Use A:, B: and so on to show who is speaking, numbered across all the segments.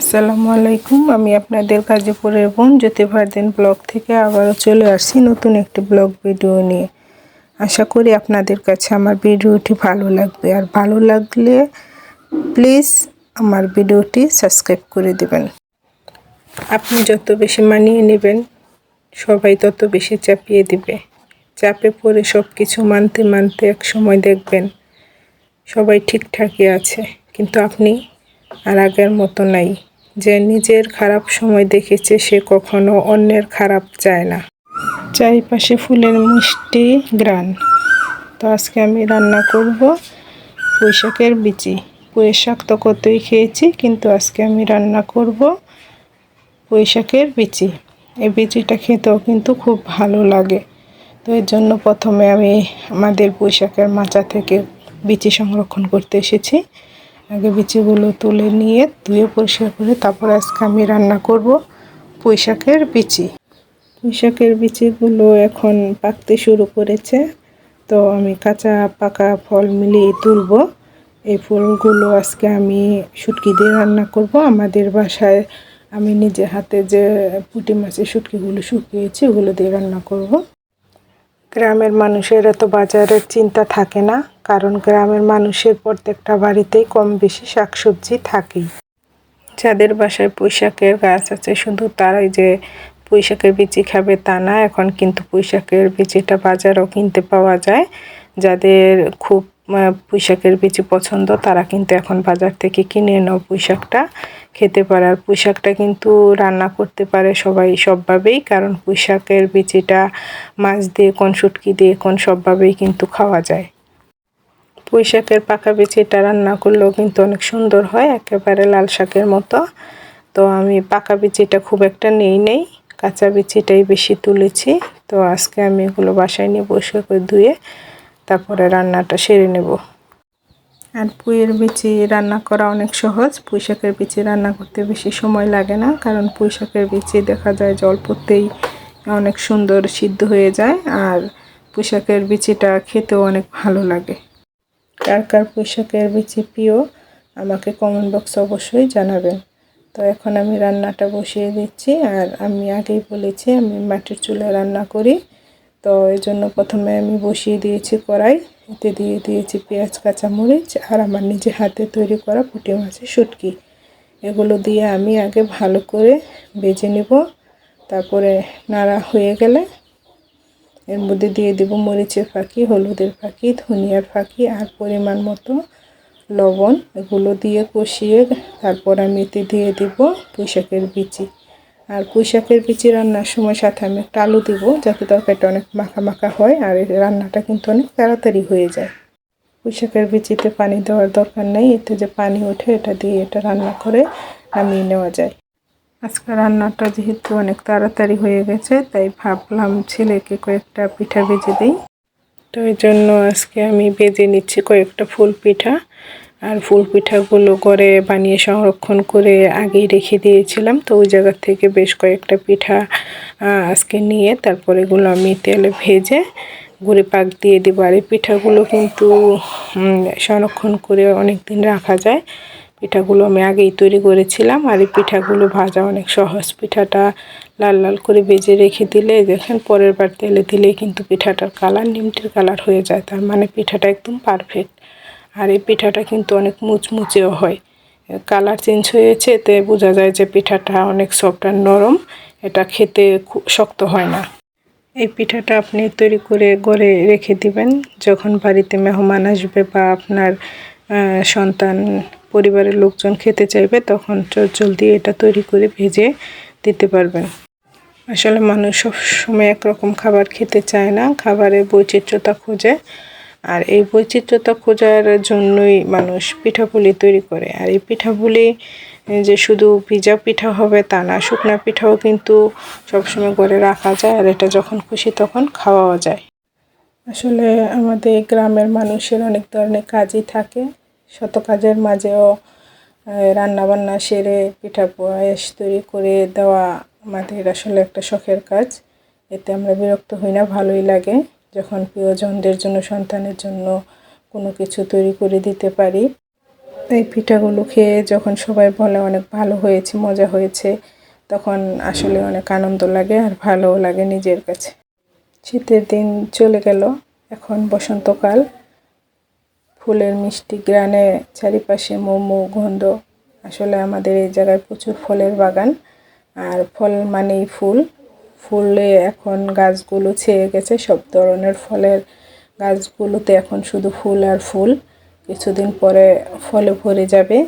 A: আসসালামু আলাইকুম। আমি আপনাদের গাজীপুরের বোন জ্যোতিভারদিন ব্লগ থেকে আবারও চলে আসছি নতুন একটি ব্লগ ভিডিও নিয়ে। আশা করি আপনাদের কাছে আমার ভিডিওটি ভালো লাগবে। আর ভালো লাগলে প্লিজ আমার ভিডিওটি সাবস্ক্রাইব করে দেবেন। আপনি যত বেশি মানিয়ে নেবেন, সবাই তত বেশি চাপিয়ে দিবে। চাপে পড়ে সব কিছু মানতে মানতে এক সময় দেখবেন, সবাই ঠিকঠাকই আছে। কিন্তু আপনি আর আগের মতো নাই। যে নিজের খারাপ সময় দেখেছে সে কখনো অন্যের খারাপ চায় না। চারিপাশে ফুলের মিষ্টি গ্রান। তো আজকে আমি রান্না করব পুঁইশাকের বিচি। পুঁইশাক তো কতই খেয়েছি, কিন্তু আজকে আমি রান্না করব পুঁইশাকের বিচি। এই বিচিটা খেতেও কিন্তু খুব ভালো লাগে। তো এর জন্য প্রথমে আমি আমাদের পুঁইশাকের মাচা থেকে বিচি সংরক্ষণ করতে এসেছি। আগে বিচিগুলো তুলে নিয়ে ধুয়ে পরিষ্কার করে তারপর আজকে আমি রান্না করব পুঁইশাকের বিচি। পুঁইশাকের বিচিগুলো এখন পাকতে শুরু করেছে। তো আমি কাঁচা, পাকা ফল মিলিয়ে তুলব। এই ফুলগুলো আজকে আমি শুটকি দিয়ে রান্না করব। আমাদের বাসায় আমি নিজে হাতে যে পুঁটি মাছের শুটকিগুলো শুকিয়েছি, ওগুলো দিয়ে রান্না করব। গ্রামের মানুষের এত বাজারের চিন্তা থাকে না। কারণ গ্রামের মানুষের প্রত্যেকটা বাড়িতেই কম বেশি শাকসবজি থাকেই। যাদের বাসায় পুঁইশাকের গাছ আছে, শুধু তারাই যে পুঁইশাকের বিচি খাবে তা না, এখন কিন্তু পুঁইশাকের বিচিটা বাজারও কিনতে পাওয়া যায়। যাদের খুব পুঁইশাকের বিচি পছন্দ, তারা কিন্তু এখন বাজার থেকে কিনে নাও পুঁইশাকটা খেতে পারে। আর পুঁইশাকটা কিন্তু রান্না করতে পারে সবাই সবভাবেই, কারণ পুঁইশাকের বিচিটা মাছ দিয়ে, কোন শুটকি দিয়ে, কোন সবভাবেই কিন্তু খাওয়া যায়। পুঁইশাকের পাকা বিচিটা রান্না করলেও কিন্তু অনেক সুন্দর হয়, একেবারে লাল শাকের মতো। তো আমি পাকা বিচিটা খুব একটা নেই নেই, কাঁচা বিচিটাই বেশি তুলেছি। তো আজকে আমি এগুলো বাসায় নিয়ে বসে করে ধুয়ে তারপরে রান্নাটা সেরে নেব। আর পুঁইয়ের বিচি রান্না করা অনেক সহজ পুঁই শাকের বিচি রান্না করতে বেশি সময় লাগে না, কারণ পুঁই শাকের বিচি দেখা যায় জল পড়তেই অনেক সুন্দর সিদ্ধ হয়ে যায়, আর পুঁই শাকের বিচিটা খেতেও অনেক ভালো লাগে। কার কার পুঁই শাকের বিচি প্রিয় আমাকে কমেন্ট বক্সে অবশ্যই জানাবেন। তো এখন আমি রান্নাটা বসিয়ে দিচ্ছি, আর আমি আগেই বলেছি আমি মাটির চুলায় রান্না করি। তো এই জন্য প্রথমে আমি বসিয়ে দিয়েছি কড়াই, এতে দিয়ে দিয়েছি পেঁয়াজ, কাঁচামরিচ, আর আমার নিজে হাতে তৈরি করা পুঁটি মাছের শুটকি। এগুলো দিয়ে আমি আগে ভালো করে বেজে নেব, তারপরে নাড়া হয়ে গেলে এর মধ্যে দিয়ে দেব মরিচের ফাঁকি, হলুদের ফাঁকি, ধনিয়ার ফাঁকি আর পরিমাণ মতো লবণ। এগুলো দিয়ে কষিয়ে তারপর আমি এতে দিয়ে দেব পুঁইশাকের বিচি। আর পুঁইশাকের বিচি রান্নার সময় সাথে আমি একটা আলু দেবো, যাতে তরকারিটা অনেক মাখা মাখা হয় আর রান্নাটা কিন্তু অনেক তাড়াতাড়ি হয়ে যায়। পুঁইশাকের বিচিতে পানি দেওয়ার দরকার নেই, এতে যে পানি ওঠে এটা দিয়ে এটা রান্না করে নামিয়ে নেওয়া যায়। আজকে রান্নাটা যেহেতু অনেক তাড়াতাড়ি হয়ে গেছে, তাই ভাবলাম ছেলেকে কয়েকটা পিঠা ভেজে দিই। তো এই জন্য আজকে আমি ভেজে নিচ্ছি কয়েকটা ফুল পিঠা। আর ফুল পিঠাগুলো করে বানিয়ে সংরক্ষণ করে আগেই রেখে দিয়েছিলাম। তো ওই জায়গার থেকে বেশ কয়েকটা পিঠা আজকে নিয়ে তারপর এগুলো আমি তেলে ভেজে গুঁড়ি পাক দিয়ে দেবো। আর এই পিঠাগুলো কিন্তু সংরক্ষণ করে অনেক দিন রাখা যায়। পিঠাগুলো আমি আগেই তৈরি করেছিলাম আর এই পিঠাগুলো ভাজা অনেক সহজ। পিঠাটা লাল লাল করে বেজে রেখে দিলে দেখেন পরের বার তেলে দিলে কিন্তু পিঠাটার কালার, নিমটির কালার হয়ে যায়। তার মানে পিঠাটা একদম পারফেক্ট আর এই পিঠাটা কিন্তু অনেক মুচমুচেও হয়। কালার চেঞ্জ হয়েছে এতে বোঝা যায় যে পিঠাটা অনেক সফট আর নরম। এটা খেতে শক্ত হয় না। এই পিঠাটা আপনি তৈরি করে গড়ে রেখে দিবেন। যখন বাড়িতে মেহমান আসবে বা আপনার সন্তান পরিবারের লোকজন খেতে চাইবে, তখন জলদি এটা তৈরি করে ভেজে দিতে পারবেন। আসলে মানুষ সব সময় একরকম খাবার খেতে চায় না, খাবারের বৈচিত্র্যতা খোঁজে। আর এই বৈচিত্র্যতা খোঁজার জন্যই মানুষ পিঠাপুলি তৈরি করে। আর এই পিঠাপুলি যে শুধু ভিজা পিঠা হবে তা না, শুকনা পিঠাও কিন্তু সবসময় করে রাখা যায়। আর এটা যখন খুশি তখন খাওয়াও যায়। আসলে আমাদের গ্রামের মানুষের অনেক ধরনের কাজই থাকে। শত কাজের মাঝেও রান্নাবান্না সেরে পিঠা পায়েস তৈরি করে দেওয়া আমাদের আসলে একটা শখের কাজ। এতে আমরা বিরক্ত হই না, ভালোই লাগে। যখন প্রিয়জনদের জন্য, সন্তানের জন্য কোনো কিছু তৈরি করে দিতে পারি। এই পিঠাগুলো খেয়ে যখন সবাই বলে অনেক ভালো হয়েছে, মজা হয়েছে, তখন আসলে অনেক আনন্দ লাগে আর ভালোও লাগে নিজের কাছে। শীতের দিন চলে গেল, এখন বসন্তকাল। ফুলের মিষ্টি, গ্রানে চারিপাশে মোমো, গন্ধ। আসলে আমাদের এই জায়গায় প্রচুর ফলের বাগান। আর ফল মানেই ফুল। ফুলে এখন গাছগুলো ছেয়ে গেছে, সব ধরনের ফলের গাছগুলোতে এখন শুধু ফুল আর ফুল। কিছুদিন পরে ফলে ভরে যাবে।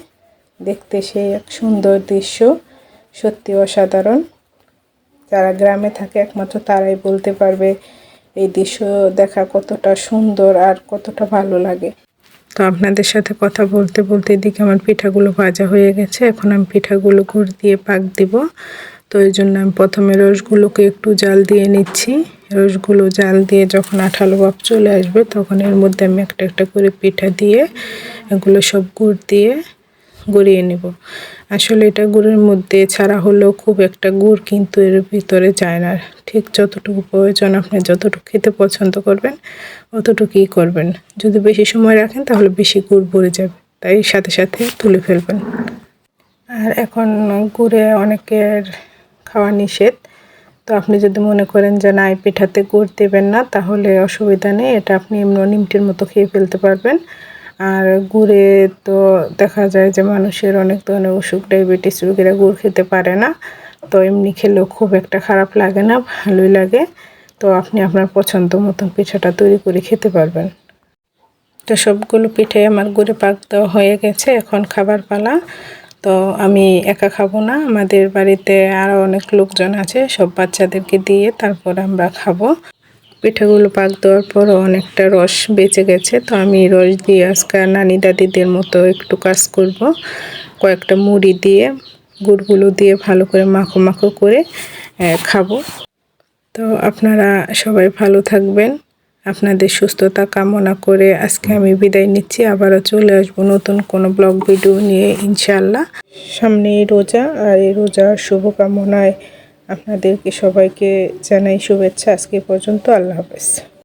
A: দেখতে সেই এক সুন্দর দৃশ্য, সত্যি অসাধারণ। যারা গ্রামে থাকে, একমাত্র তারাই বলতে পারবে, এই দৃশ্য দেখা কতটা সুন্দর আর কতটা ভালো লাগে। তো আপনাদের সাথে কথা বলতে বলতে এদিকে আমার পিঠাগুলো ভাজা হয়ে গেছে। এখন আমি পিঠাগুলো গুড় দিয়ে পাক দিব। তো এই জন্য আমি প্রথমে রসগুলোকে একটু জাল দিয়ে নিচ্ছি। রসগুলো জাল দিয়ে যখন আঠালো ভাব চলে আসবে তখন এর মধ্যে আমি একটা একটা করে পিঠা দিয়ে এগুলো সব গুড় দিয়ে গড়িয়ে নেব। আসলে এটা গুড়ের মধ্যে ছাড়া হলেও খুব একটা গুড় কিন্তু এর ভিতরে যায় না। ঠিক যতটুকু প্রয়োজন আপনি যতটুকু খেতে পছন্দ করবেন, অতটুকুই করবেন। যদি বেশি সময় রাখেন তাহলে বেশি গুড় ভরে যাবে। তাই সাথে সাথে তুলে ফেলবেন। আর এখন গুড়ে অনেকের খাওয়া নিষেধ। তো আপনি যদি মনে করেন যে, না, এই পিঠাতে গুড় দেবেন না, তাহলে অসুবিধা নেই। এটা আপনি এমনি নিমটির মতো খেয়ে ফেলতে পারবেন। আর গুড়ে তো দেখা যায় যে মানুষের অনেক ধরনের অসুখ, ডায়াবেটিস রোগীরা গুড় খেতে পারে না। তো এমনি খেলেও খুব একটা খারাপ লাগে না, ভালোই লাগে। তো আপনি আপনার পছন্দ মতন পিঠাটা তৈরি করে খেতে পারবেন। তো সবগুলো পিঠে আমার গুড়ে পাক দেওয়া হয়ে গেছে, এখন খাবার পালা। তো আমি একা খাব না, আমাদের বাড়িতে আরও অনেক লোকজন আছে, সব বাচ্চাদেরকে দিয়ে তারপর আমরা খাব। পিঠাগুলো পাক দেওয়ার পর অনেকটা রস বেঁচে গেছে। তো আমি রস দিয়ে আজকে নানি দাদিদের মতো একটু কাজ করব। কয়েকটা মুড়ি দিয়ে, গুড়গুলো দিয়ে ভালো করে মাখো মাখো করে খাব। তো আপনারা সবাই ভালো থাকবেন। আপনাদের সুস্থতা কামনা করে আজকে আমি বিদায় নিচ্ছি। আবারও চলে আসব নতুন কোনো ব্লগ ভিডিও নিয়ে ইনশাল্লাহ সামনে রোজা, আর এই রোজার শুভকামনায় আপনাদেরকে সবাইকে জানাই শুভেচ্ছা আজকে পর্যন্ত। আল্লাহ হাফেজ।